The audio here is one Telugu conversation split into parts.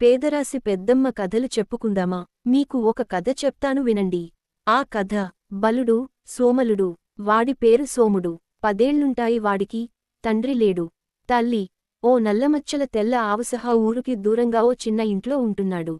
పేదరాశి పెద్దమ్మ కథలు చెప్పుకుందామా? మీకు ఒక కథ చెప్తాను వినండి. ఆ కథ బలుడు సోమలుడు వాడి పేరు సోముడు. పదేళ్ళుంటాయి వాడికి తండ్రి లేడు. తల్లి ఓ నల్లమచ్చల తెల్ల ఆవుసహా ఊరుకి దూరంగా ఓ చిన్న ఇంట్లో ఉంటున్నాడు.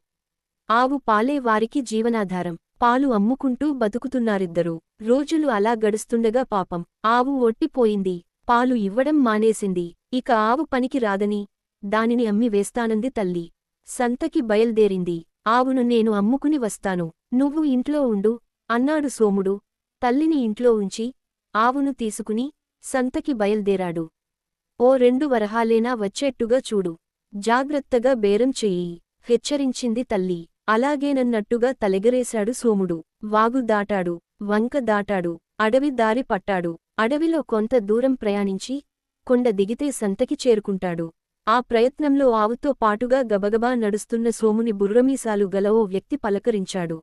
ఆవు పాలే వారికి జీవనాధారం. పాలు అమ్ముకుంటూ బతుకుతున్నారిద్దరూ. రోజులు అలా గడుస్తుండగా పాపం. ఆవు ఒట్టిపోయింది. పాలు ఇవ్వడం మానేసింది. ఇక ఆవు పనికి రాదని దానిని అమ్మి వేస్తానంది తల్లి. సంతకి బయల్దేరింది. ఆవును నేను అమ్ముకుని వస్తాను. నువ్వు ఇంట్లో ఉండు అన్నాడు సోముడు. తల్లిని ఇంట్లో ఉంచి ఆవును తీసుకుని సంతకి బయల్దేరాడు. ఓ రెండు వరహాలేనా వచ్చేట్టుగా చూడు. జాగ్రత్తగా బేరం చెయ్యి హెచ్చరించింది తల్లి. అలాగేనన్నట్టుగా తలెగరేశాడు సోముడు. వాగు దాటాడు. వంక దాటాడు. అడవి దారి పట్టాడు. అడవిలో కొంత దూరం ప్రయాణించి కొండ దిగితే సంతకి చేరుకుంటాడు. ఆ ప్రయత్నంలో ఆవుతో పాటుగా గబగబా నడుస్తున్న సోముని బుర్రమీసాలు గల ఓ వ్యక్తి పలకరించాడు.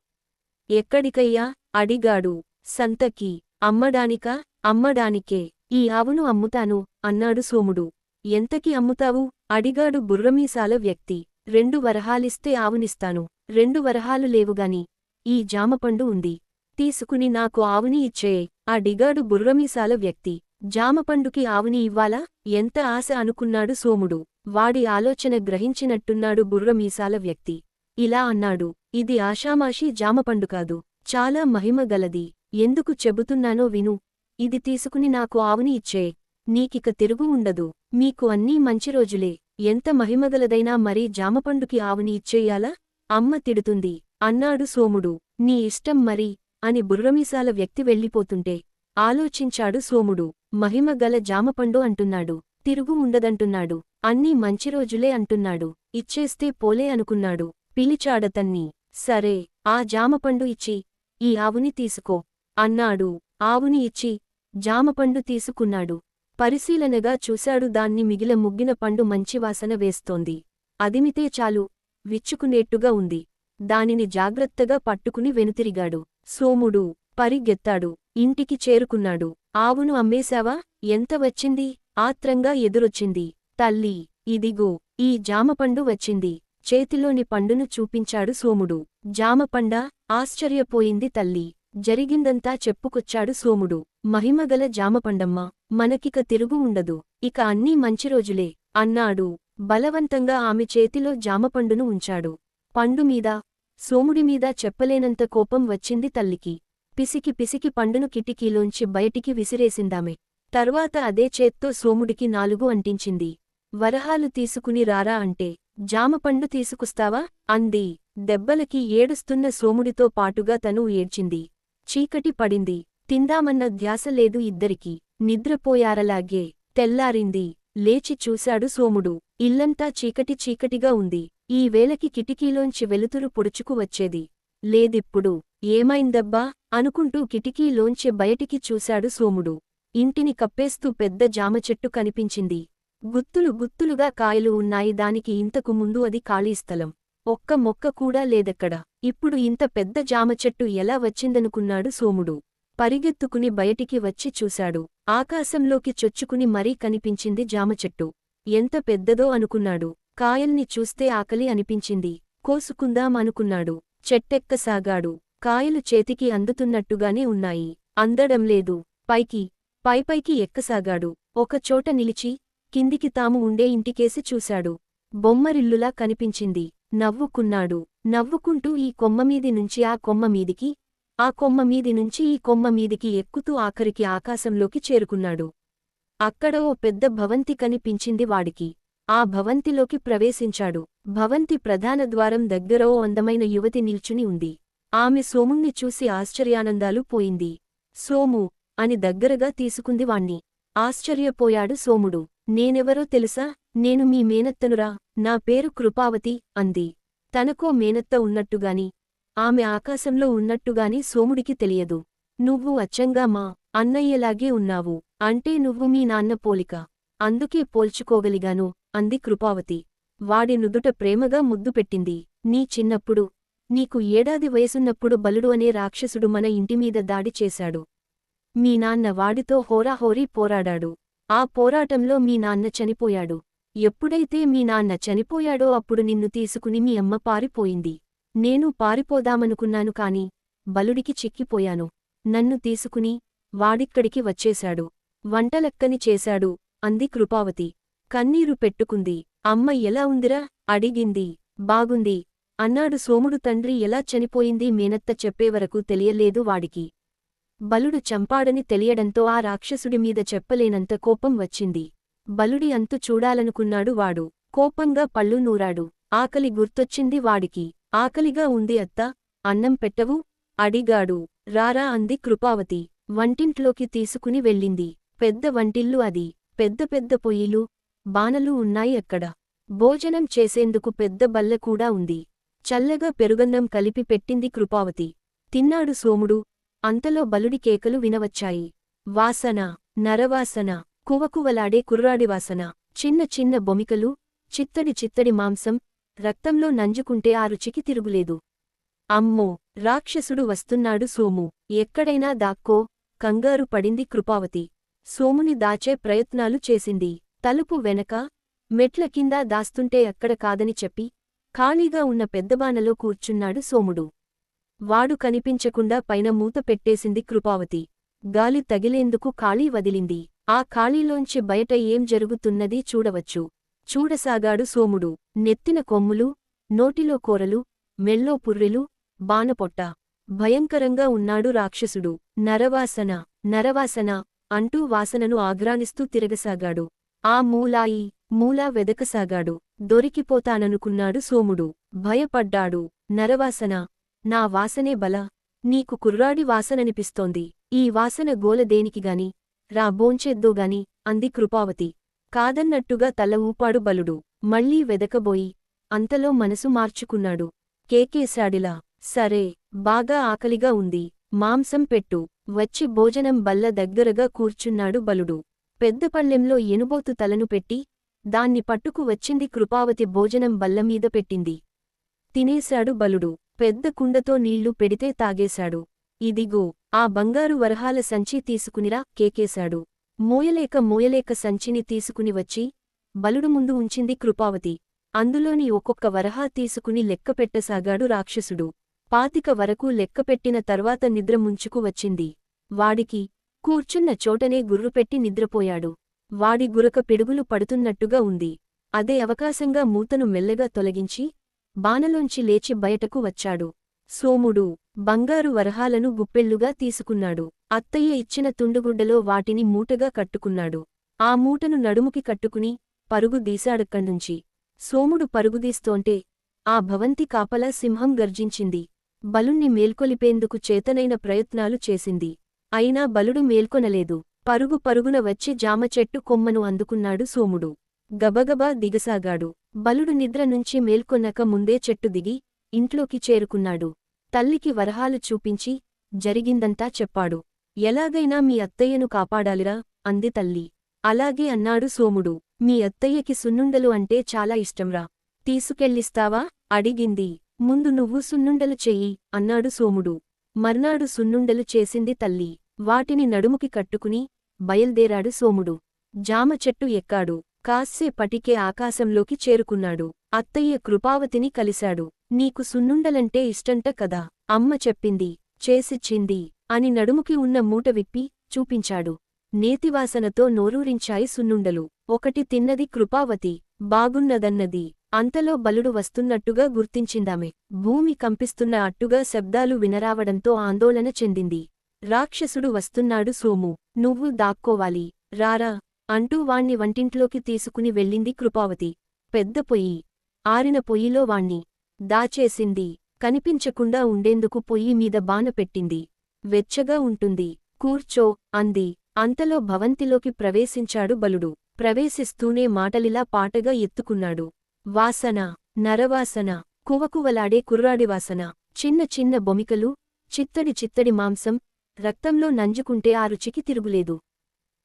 ఎక్కడికయ్యా? అడిగాడు. సంతకి. అమ్మడానికా? అమ్మడానికే. ఈ ఆవును అమ్ముతాను అన్నాడు సోముడు. ఎంతకి అమ్ముతావు? అడిగాడు బుర్రమీసాల వ్యక్తి. రెండు వరహాలిస్తే ఆవునిస్తాను. రెండు వరహాలు లేవుగాని ఈ జామపండు ఉంది. తీసుకుని నాకు ఆవుని ఇచ్చేయ్ అడిగాడు బుర్రమీసాల వ్యక్తి. జామపండుకి ఆవుని ఇవ్వాలా? ఎంత ఆశ అనుకున్నాడు సోముడు. వాడి ఆలోచన గ్రహించినట్టున్నాడు బుర్రమీసాల వ్యక్తి. ఇలా అన్నాడు. ఇది ఆషామాషీ జామపండు కాదు. చాలా మహిమ గలది. ఎందుకు చెబుతున్నానో విను. ఇది తీసుకుని నాకు ఆవుని ఇచ్చే. నీకిక తిరుగు ఉండదు. మీకు అన్నీ మంచి రోజులే. ఎంత మహిమగలదైనా మరీ జామపండుకి ఆవుని ఇచ్చేయాలా? అమ్మ తిడుతుంది. అన్నాడు సోముడు. నీ ఇష్టం మరి అని బుర్రమీసాల వ్యక్తి వెళ్ళిపోతుంటే ఆలోచించాడు సోముడు. మహిమగల జామపండు అంటున్నాడు. తిరుగు ఉండదంటున్నాడు. అన్నీ మంచి రోజులే అంటున్నాడు. ఇచ్చేస్తే పోలే అనుకున్నాడు. పిలిచాడతన్ని సరే ఆ జామపండు ఇచ్చి ఈ ఆవుని తీసుకో. అన్నాడు. ఆవుని ఇచ్చి జామపండు తీసుకున్నాడు. పరిశీలనగా చూశాడు దాన్ని మిగిల ముగ్గిన పండు మంచి వాసన వేస్తోంది. అదిమితే చాలు. విచ్చుకునేట్టుగా ఉంది. దానిని జాగ్రత్తగా పట్టుకుని వెనుతిరిగాడు. సోముడు పరిగెత్తాడు. ఇంటికి చేరుకున్నాడు. ఆవును అమ్మేశావా? ఎంత వచ్చింది? ఆత్రంగా ఎదురొచ్చింది. తల్లి ఇదిగో ఈ జామపండు వచ్చింది. చేతిలోని పండును చూపించాడు సోముడు. జామపండా? ఆశ్చర్యపోయింది తల్లి. జరిగిందంతా చెప్పుకొచ్చాడు సోముడు. మహిమగల జామపండమ్మ. మనకిక తిరుగు ఉండదు. ఇక అన్నీ మంచి రోజులే. అన్నాడు. బలవంతంగా ఆమె చేతిలో జామపండును ఉంచాడు. పండుమీద సోముడిమీద చెప్పలేనంత కోపం వచ్చింది తల్లికి. పిసికి పిసికి పండును కిటికీలోంచి బయటికి విసిరేసిందామె. తర్వాత అదే చేత్తో సోముడికి నాలుగు అంటించింది. వరహాలు తీసుకుని రారా అంటే జామపండు తీసుకుస్తావా? అంది. దెబ్బలకి ఏడుస్తున్న సోముడితో పాటుగా తను ఏడ్చింది. చీకటి పడింది. తిందామన్న ధ్యాస లేదు ఇద్దరికీ. నిద్రపోయారలాగే. తెల్లారింది. లేచి చూశాడు సోముడు. ఇల్లంతా చీకటి చీకటిగా ఉంది. ఈ వేళకి కిటికీలోంచి వెలుతురు పొడుచుకు వచ్చేది. లేదిప్పుడు. ఏమైందబ్బా? అనుకుంటూ కిటికీలోంచి బయటికి చూశాడు సోముడు. ఇంటిని కప్పేస్తూ పెద్ద జామచెట్టు కనిపించింది. గుత్తులు గుత్తులుగా కాయలు ఉన్నాయి. దానికి ఇంతకు ముందు అది ఖాళీ స్థలం. ఒక్క మొక్క కూడా లేదక్కడ. ఇప్పుడు ఇంత పెద్ద జామచెట్టు ఎలా వచ్చిందనుకున్నాడు సోముడు. పరిగెత్తుకుని బయటికి వచ్చి చూశాడు. ఆకాశంలోకి చొచ్చుకుని మరీ కనిపించింది జామచెట్టు ఎంత పెద్దదో అనుకున్నాడు. కాయల్ని చూస్తే ఆకలి అనిపించింది. కోసుకుందాం అనుకున్నాడు. చెట్టెక్కసాగాడు. కాయలు చేతికి అందుతున్నట్టుగానే ఉన్నాయి. అందడం లేదు. పైకి పైపైకి ఎక్కసాగాడు. ఒకచోట నిలిచి కిందికి తాము ఉండే ఇంటికేసి చూశాడు. బొమ్మరిల్లులా కనిపించింది. నవ్వుకున్నాడు. నవ్వుకుంటూ ఈ కొమ్మమీది నుంచి ఆ కొమ్మమీదికి ఆ కొమ్మమీది నుంచి ఈ కొమ్మమీదికి ఎక్కుతూ ఆఖరికి ఆకాశంలోకి చేరుకున్నాడు. అక్కడ ఓ పెద్ద భవంతి కనిపించింది వాడికి. ఆ భవంతిలోకి ప్రవేశించాడు. భవంతి ప్రధాన ద్వారం దగ్గర ఓ అందమైన యువతి నిల్చుని ఉంది. ఆమె సోముణ్ణి చూసి ఆశ్చర్యానందాలు పోయింది. సోము అని దగ్గరగా తీసుకుంది వాణ్ణి. ఆశ్చర్యపోయాడు సోముడు. నేనెవరో తెలుసా? నేను మీ మేనత్తనురా. నా పేరు కృపావతి అంది. తనకో మేనత్త ఉన్నట్టుగాని ఆమె ఆకాశంలో ఉన్నట్టుగాని సోముడికి తెలియదు. నువ్వు అచ్చంగా మా అన్నయ్యలాగే ఉన్నావు. అంటే నువ్వు మీ నాన్న పోలిక. అందుకే పోల్చుకోగలిగాను అంది కృపావతి. వాడి నుదుట ప్రేమగా ముద్దు పెట్టింది. నీ చిన్నప్పుడు నీకు ఏడాది వయసున్నప్పుడు బలుడు అనే రాక్షసుడు మన ఇంటిమీద దాడి చేశాడు. మీ నాన్న వాడితో హోరాహోరీ పోరాడాడు. ఆ పోరాటంలో మీ నాన్న చనిపోయాడు. ఎప్పుడైతే మీ నాన్న చనిపోయాడో అప్పుడు నిన్ను తీసుకుని మీ అమ్మ పారిపోయింది. నేను పారిపోదామనుకున్నాను కాని బలుడికి చిక్కిపోయాను. నన్ను తీసుకుని వాడిక్కడికి వచ్చేశాడు. వంటలక్కని చేశాడు అంది కృపావతి. కన్నీరు పెట్టుకుంది. అమ్మ ఎలా ఉందిరా? అడిగింది. బాగుంది. అన్నాడు సోముడు తండ్రి ఎలా చనిపోయింది మేనత్త చెప్పేవరకు తెలియలేదు వాడికి. బలుడు చంపాడని తెలియడంతో ఆ రాక్షసుడి మీద చెప్పలేనంత కోపం వచ్చింది. బలుడి అంతు చూడాలనుకున్నాడు వాడు. కోపంగా పళ్ళు నూరాడు. ఆకలి గుర్తొచ్చింది వాడికి. ఆకలిగా ఉంది అత్త. అన్నం పెట్టవు అడిగాడు. రారా అంది కృపావతి. వంటింట్లోకి తీసుకుని వెళ్ళింది. పెద్ద వంటిల్లు అది. పెద్ద పెద్ద పొయ్యిలు. బాణలు ఉన్నాయి అక్కడ. భోజనం చేసేందుకు పెద్ద బల్ల కూడా ఉంది. చల్లగా పెరుగన్నం కలిపి పెట్టింది కృపావతి. తిన్నాడు సోముడు. అంతలో బలుడి కేకలు వినవచ్చాయి. వాసన నరవాసన కువకువలాడే కుర్రాడివాసన చిన్న చిన్న బొమికలు చిత్తడి చిత్తడి మాంసం రక్తంలో నంజుకుంటే ఆ రుచికి తిరుగులేదు. అమ్మో! రాక్షసుడు వస్తున్నాడు సోము. ఎక్కడైనా దాక్కో! కంగారు పడింది కృపావతి. సోముని దాచే ప్రయత్నాలు చేసింది. తలుపు వెనక మెట్ల కింద దాస్తుంటే అక్కడ కాదని చెప్పి ఖాళీగా ఉన్న పెద్దబానలో కూర్చున్నాడు సోముడు. వాడు కనిపించకుండా పైన మూత పెట్టేసింది కృపావతి. గాలి తగిలేందుకు ఖాళీ వదిలింది. ఆ ఖాళీలోంచి బయట ఏం జరుగుతున్నది చూడవచ్చు. చూడసాగాడు సోముడు. నెత్తిన కొమ్ములు నోటిలో కూరలు మెల్లో పుర్రెలు బానపొట్ట భయంకరంగా ఉన్నాడు రాక్షసుడు. నరవాసన నరవాసన అంటూ వాసనను ఆగ్రానిస్తూ తిరగసాగాడు. ఆ మూలాయి మూలా వెదకసాగాడు. దొరికిపోతాననుకున్నాడు సోముడు. భయపడ్డాడు. నరవాసన. నా వాసనే బల. నీకు కుర్రాడి వాసననిపిస్తోంది. ఈ వాసన గోల దేనికిగాని రా బోంచేద్దోగాని అంది కృపావతి. కాదన్నట్టుగా తల ఊపాడు బలుడు. మళ్ళీ వెదకబోయి అంతలో మనసు మార్చుకున్నాడు. కేకేశాడిలా. సరే. బాగా ఆకలిగా ఉంది. మాంసం పెట్టు. వచ్చి భోజనం బల్ల దగ్గరగా కూర్చున్నాడు బలుడు. పెద్దపళ్ళెంలో ఎనుబోతు తలను పెట్టి దాన్ని పట్టుకు వచ్చింది కృపావతి భోజనం బల్లమీద పెట్టింది. తినేశాడు బలుడు. పెద్ద కుండతో నీళ్ళు పెడితే తాగేశాడు. ఇదిగో ఆ బంగారు వరహాల సంచి తీసుకునిరా కేకేశాడు. మోయలేక మోయలేక సంచిని తీసుకుని వచ్చి బలుడు ముందు ఉంచింది కృపావతి. అందులోని ఒక్కొక్క వరహా తీసుకుని లెక్కపెట్టసాగాడు రాక్షసుడు. పాతిక వరకు లెక్కపెట్టిన తర్వాత నిద్ర ముంచుకు వచ్చింది. వాడికి కూర్చున్న చోటనే గుర్రుపెట్టి నిద్రపోయాడు. వాడి గురక పిడుగులు పడుతున్నట్టుగా ఉంది. అదే అవకాశంగా మూతను మెల్లగా తొలగించి బానలోంచి లేచి బయటకు వచ్చాడు. సోముడు బంగారు వరహాలను గుప్పెళ్ళుగా తీసుకున్నాడు. అత్తయ్య ఇచ్చిన తుండుగుడ్డలో వాటిని మూటగా కట్టుకున్నాడు. ఆ మూటను నడుముకి కట్టుకుని పరుగు దీశాడక్కడ్నుంచి సోముడు పరుగుదీస్తోంటే ఆ భవంతి కాపలా సింహం గర్జించింది. బలుణ్ణి మేల్కొలిపేందుకు చేతనైన ప్రయత్నాలు చేసింది. అయినా బలుడు మేల్కొనలేదు. పరుగు పరుగున వచ్చి జామచెట్టు కొమ్మను అందుకున్నాడు సోముడు. గబగబా దిగసాగాడు. బలుడు నిద్ర నుంచి మేల్కొనక ముందే చెట్టు దిగి ఇంట్లోకి చేరుకున్నాడు. తల్లికి వరహాలు చూపించి జరిగిందంతా చెప్పాడు. ఎలాగైనా మీ అత్తయ్యను కాపాడాలిరా అంది తల్లి. అలాగే అన్నాడు సోముడు. మీ అత్తయ్యకి సున్నుండలు అంటే చాలా ఇష్టంరా. తీసుకెళ్ళిస్తావా? అడిగింది. ముందు నువ్వు సున్నుండలు చెయ్యి అన్నాడు సోముడు. మర్నాడు సున్నుండలు చేసింది తల్లి. వాటిని నడుముకి కట్టుకుని బయల్దేరాడు సోముడు. జామ చెట్టు ఎక్కాడు. కాస్సేపటికే ఆకాశంలోకి చేరుకున్నాడు. అత్తయ్య కృపావతిని కలిశాడు. నీకు సున్నుండలంటే ఇష్టంట కదా. అమ్మ చెప్పింది. చేసిచ్చింది. అని నడుముకి ఉన్న మూట విప్పి చూపించాడు. నేతివాసనతో నోరూరించాయి సున్నుండలు. ఒకటి తిన్నది కృపావతి. బాగున్నదన్నది. అంతలో బలుడు వస్తున్నట్టుగా గుర్తించిందామె. భూమి కంపిస్తున్న అట్టుగా శబ్దాలు వినరావడంతో ఆందోళన చెందింది. రాక్షసుడు వస్తున్నాడు సోము నువ్వు దాక్కోవాలి రారా అంటూ వాణ్ణి వంటింట్లోకి తీసుకుని వెళ్ళింది కృపావతి. పెద్ద పొయ్యి. ఆరిన పొయ్యిలో వాణ్ణి. దాచేసింది. కనిపించకుండా ఉండేందుకు పొయ్యి మీద బాన పెట్టింది. వెచ్చగా ఉంటుంది. కూర్చో అంది. అంతలో భవంతిలోకి ప్రవేశించాడు బలుడు. ప్రవేశిస్తూనే మాటలిలా పాటగా ఎత్తుకున్నాడు. వాసన నరవాసన కువకువలాడే కుర్రాడివాసన చిన్న చిన్న బొమికలు చిత్తడి చిత్తడి మాంసం రక్తంలో నంజుకుంటే ఆ రుచికి తిరుగులేదు.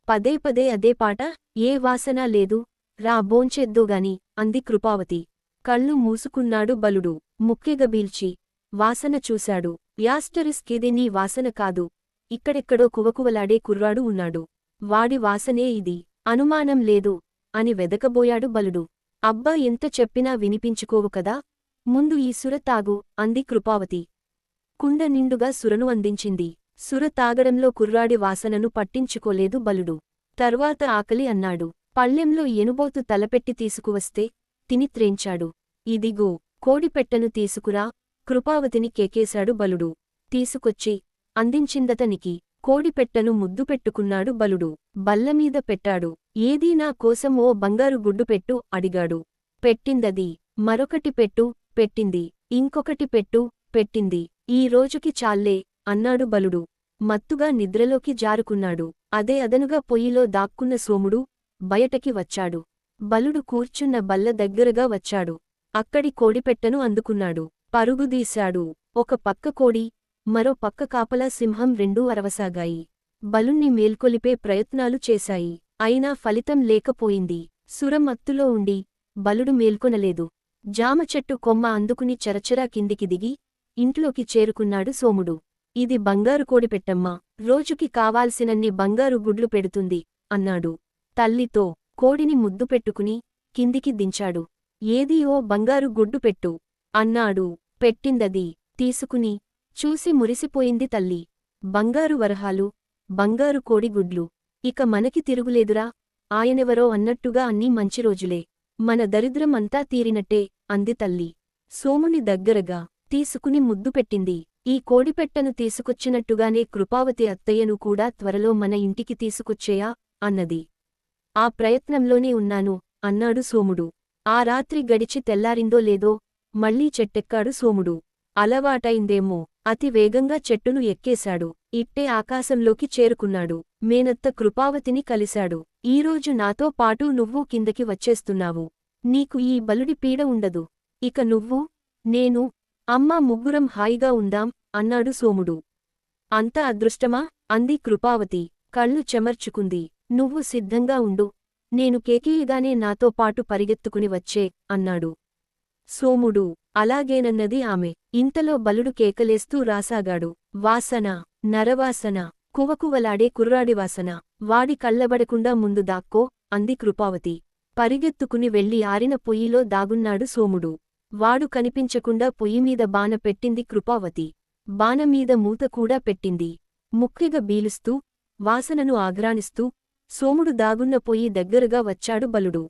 పదే పదే అదే పాట ఏ వాసనా లేదు రా బోంచేద్దోగాని అంది కృపావతి. కళ్ళు మూసుకున్నాడు బలుడు ముక్కెగబీల్చి వాసన చూశాడు. యాస్టరిస్కేది నీ వాసన కాదు. ఇక్కడెక్కడో కువకువలాడే కుర్రాడు ఉన్నాడు. వాడి వాసనే ఇది అనుమానం లేదు అని వెదకబోయాడు బలుడు. అబ్బా ఎంత చెప్పినా వినిపించుకోవు కదా? ముందు ఈ సుర తాగు అంది కృపావతి. కుండ నిండుగా సురను అందించింది. సుర తాగడంలో కుర్రాడి వాసనను పట్టించుకోలేదు బలుడు. తర్వాత ఆకలి అన్నాడు. పళ్ళెంలో ఎనుబోతు తలపెట్టి తీసుకువస్తే తిని త్రేంచాడు. ఇదిగో కోడిపెట్టను తీసుకురా కృపావతిని కేకేశాడు బలుడు. తీసుకొచ్చి అందించిందతనికి కోడిపెట్టను ముద్దు పెట్టుకున్నాడు బలుడు. బల్లమీద పెట్టాడు. ఏదీ నా కోసం ఓ బంగారు గుడ్డు పెట్టు అడిగాడు. పెట్టిందది. మరొకటి పెట్టు పెట్టింది. ఇంకొకటి పెట్టు పెట్టింది. ఈ రోజుకి చాల్లే అన్నాడు బలుడు. మత్తుగా నిద్రలోకి జారుకున్నాడు. అదే అదనుగా పొయ్యిలో దాక్కున్న సోముడు బయటకి వచ్చాడు. బలుడు కూర్చున్న బల్ల దగ్గరగా వచ్చాడు. అక్కడి కోడిపెట్టను అందుకున్నాడు. పరుగుదీశాడు ఒక పక్క కోడి మరో పక్క కాపలా సింహం రెండూ అరవసాగాయి. బలుణ్ణి మేల్కొలిపే ప్రయత్నాలు చేశాయి. అయినా ఫలితం లేకపోయింది. సురమత్తులో ఉండి బలుడు మేల్కొనలేదు. జామ చెట్టు కొమ్మ అందుకుని చరచరా కిందికి దిగి ఇంట్లోకి చేరుకున్నాడు సోముడు. ఇది బంగారు కోడిపెట్టమ్మ రోజుకి కావాల్సినన్ని బంగారు గుడ్లు పెడుతుంది అన్నాడు. తల్లితో కోడిని ముద్దు పెట్టుకుని కిందికి దించాడు. ఏదీ ఓ బంగారు గుడ్డు పెట్టు అన్నాడు. పెట్టిందది తీసుకుని చూసి మురిసిపోయింది తల్లి. బంగారు వరహాలు బంగారు కోడిగుడ్లు ఇక మనకి తిరుగులేదురా ఆయనెవరో అన్నట్టుగా అన్నీ మంచి రోజులే. మన దరిద్రం అంతా తీరినట్టే అంది తల్లి. సోముని దగ్గరగా తీసుకుని ముద్దు పెట్టింది. ఈ కోడిపెట్టను తీసుకొచ్చినట్టుగానే కృపావతి అత్తయ్యను కూడా త్వరలో మన ఇంటికి తీసుకొచ్చేయా అన్నది. ఆ ప్రయత్నంలోనే ఉన్నాను అన్నాడు సోముడు. ఆ రాత్రి గడిచి తెల్లారిందో లేదో మళ్ళీ చెట్టెక్కాడు సోముడు. అలవాటైందేమో అతి వేగంగా చెట్టును ఎక్కేశాడు. ఇట్టే ఆకాశంలోకి చేరుకున్నాడు. మేనత్త కృపావతిని కలిశాడు. ఈరోజు నాతో పాటు నువ్వు కిందకి వచ్చేస్తున్నావు. నీకు ఈ బలుడి పీడ ఉండదు. ఇక నువ్వు నేను అమ్మా ముగ్గురం హాయిగా ఉందాం అన్నాడు సోముడు. అంత అదృష్టమా? అంది కృపావతి. కళ్ళు చెమర్చుకుంది. నువ్వు సిద్ధంగా ఉండు. నేను కేకీయగానే నాతో పాటు పరిగెత్తుకుని వచ్చే అన్నాడు. సోముడు. అలాగేనన్నది ఆమె. ఇంతలో బలుడు కేకలేస్తూ రాసాగాడు. వాసన నరవాసన కువకువలాడే కుర్రాడి వాసన. వాడి కళ్ళబడకుండా ముందు దాక్కో అంది కృపావతి. పరిగెత్తుకుని వెళ్ళి ఆరిన పొయ్యిలో దాగున్నాడు సోముడు. వాడు కనిపించకుండా పొయ్యిమీద బాన పెట్టింది కృపావతి. బాణమీద మూత కూడా పెట్టింది. ముక్కిగ బీలుస్తూ వాసనను ఆగ్రానిస్తూ సోముడు దాగున్న పొయ్యి దగ్గరగా వచ్చాడు బలుడు.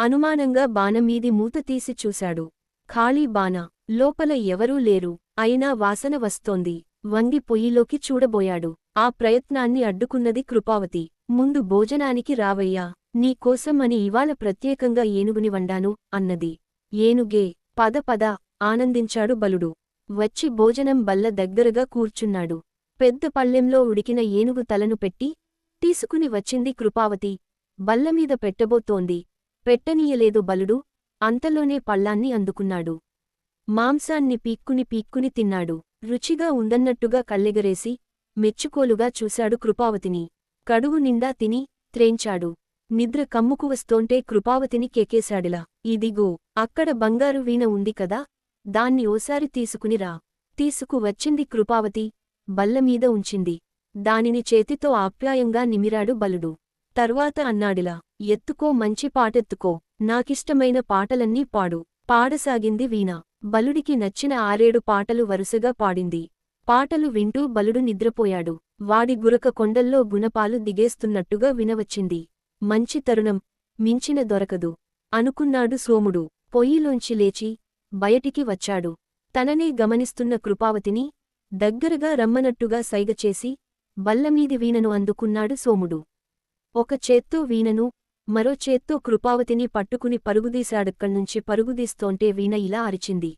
అనుమానంగా బాణమీది మూత తీసి చూశాడు. ఖాళీ బాణ. లోపల ఎవరూ లేరు. అయినా వాసన వస్తోంది. వంగి పొయ్యిలోకి చూడబోయాడు. ఆ ప్రయత్నాన్ని అడ్డుకున్నది కృపావతి. ముందు భోజనానికి రావయ్యా నీకోసం అని ఇవాళ ప్రత్యేకంగా ఏనుగుని వండాను అన్నది. ఏనుగే పద పద ఆనందించాడు బలుడు. వచ్చి భోజనం బల్ల దగ్గరగా కూర్చున్నాడు. పెద్ద పళ్ళెంలో ఉడికిన ఏనుగు తలను పెట్టి తీసుకుని వచ్చింది కృపావతి. బల్లమీద పెట్టబోతోంది. పెట్టనీయలేదు బలుడు. అంతలోనే పళ్ళాన్ని అందుకున్నాడు. మాంసాన్ని పీక్కుని పీక్కుని తిన్నాడు. రుచిగా ఉందన్నట్టుగా కళ్ళెగరేసి మెచ్చుకోలుగా చూశాడు కృపావతిని. కడుగు నిండా తిని త్రేంచాడు. నిద్ర కమ్ముకు వస్తోంటే కృపావతిని కేకేశాడిలా. ఇదిగో అక్కడ బంగారు వీణ ఉంది కదా దాన్ని ఓసారి తీసుకునిరా తీసుకు వచ్చింది కృపావతి బల్లమీద ఉంచింది. దానిని చేతితో ఆప్యాయంగా నిమిరాడు బలుడు. తర్వాత అన్నాడిలా ఎత్తుకో మంచి పాటెత్తుకో. నాకిష్టమైన పాటలన్నీ పాడు. పాడసాగింది వీణ. బలుడికి నచ్చిన ఆరేడు పాటలు వరుసగా పాడింది. పాటలు వింటూ బలుడు నిద్రపోయాడు. వాడి గురక కొండల్లో గుణపాలు దిగేస్తున్నట్టుగా వినవచ్చింది. మంచి తరుణం మించిన దొరకదు అనుకున్నాడు సోముడు. పొయ్యిలోంచి లేచి బయటికి వచ్చాడు. తననే గమనిస్తున్న కృపావతిని దగ్గరగా రమ్మనట్టుగా సైగచేసి బల్లమీది వీణను అందుకున్నాడు సోముడు. ఒక చేత్తో వీణను మరో చేత్తో కృపావతిని పట్టుకుని పరుగుదీశాడక్కడ్నుంచి పరుగుదీస్తోంటే వీణ ఇలా అరిచింది.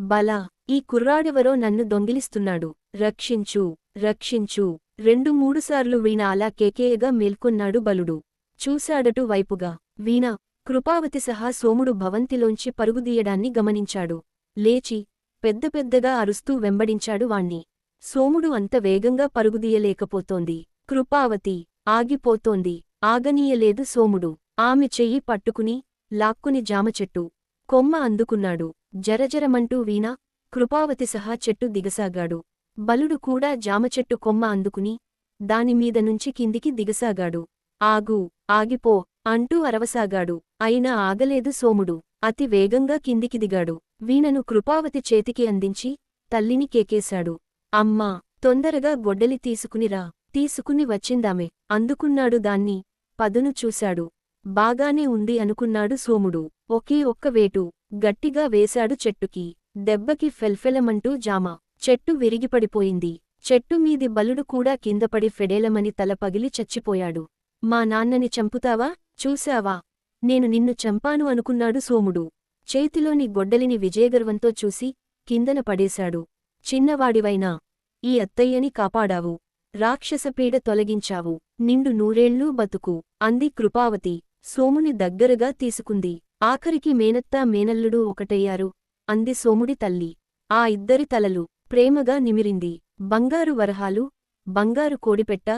బలా ఈ కుర్రాడెవరో నన్ను దొంగిలిస్తున్నాడు. రక్షించు రక్షించు. రెండు మూడుసార్లు వీణ అలా కేకేయగా మేల్కొన్నాడు బలుడు. చూశాడటు వైపుగా. వీణ కృపావతి సహా సోముడు భవంతిలోంచి పరుగుదీయడాన్ని గమనించాడు. లేచి పెద్ద పెద్దగా అరుస్తూ వెంబడించాడు వాణ్ణి. సోముడు అంత వేగంగా పరుగుదీయలేకపోతోంది. కృపావతి ఆగిపోతోంది. ఆగనీయలేదు సోముడు. ఆమె చెయ్యి పట్టుకుని లాక్కుని జామచెట్టు కొమ్మ అందుకున్నాడు. జరజరమంటూ వీణ కృపావతి సహా చెట్టు దిగసాగాడు. బలుడు కూడా జామచెట్టు కొమ్మ అందుకుని దానిమీద నుంచి కిందికి దిగసాగాడు. ఆగు ఆగిపో అంటూ అరవసాగాడు. అయినా ఆగలేదు సోముడు. అతి వేగంగా కిందికి దిగాడు. వీణను కృపావతి చేతికి అందించి తల్లిని కేకేశాడు. అమ్మా తొందరగా గొడ్డలి తీసుకునిరా తీసుకుని వచ్చిందామె. అందుకున్నాడు దాన్ని. పదును చూశాడు. బాగానే ఉంది అనుకున్నాడు సోముడు. ఒకే ఒక్క వేటు. గట్టిగా వేశాడు చెట్టుకి. దెబ్బకి ఫెల్ఫెలమంటూ జామ. చెట్టు విరిగిపడిపోయింది. చెట్టు మీది బలుడు కూడా కిందపడి ఫెడేలమని తల పగిలి చచ్చిపోయాడు. మా నాన్నని చంపుతావా? చూశావా? నేను నిన్ను చంపాను అనుకున్నాడు సోముడు. చేతిలోని గొడ్డలిని విజయగర్వంతో చూసి కిందన పడేశాడు. చిన్నవాడివైనా ఈ అత్తయ్యని కాపాడావు. రాక్షసపీడ తొలగించావు. నిండు నూరేళ్ళూ బతుకు. అంది కృపావతి. సోముని దగ్గరగా తీసుకుంది. ఆఖరికి మేనత్తా మేనల్లుడు ఒకటయ్యారు. అంది సోముడి తల్లి. ఆ ఇద్దరి తలలు ప్రేమగా నిమిరింది. బంగారు వరహాలు బంగారు కోడిపెట్ట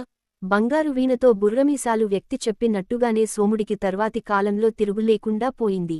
బంగారు వీణతో బుర్రమీసాలు వ్యక్తి చెప్పినట్టుగానే సోముడికి తర్వాతి కాలంలో తిరుగులేకుండా పోయింది.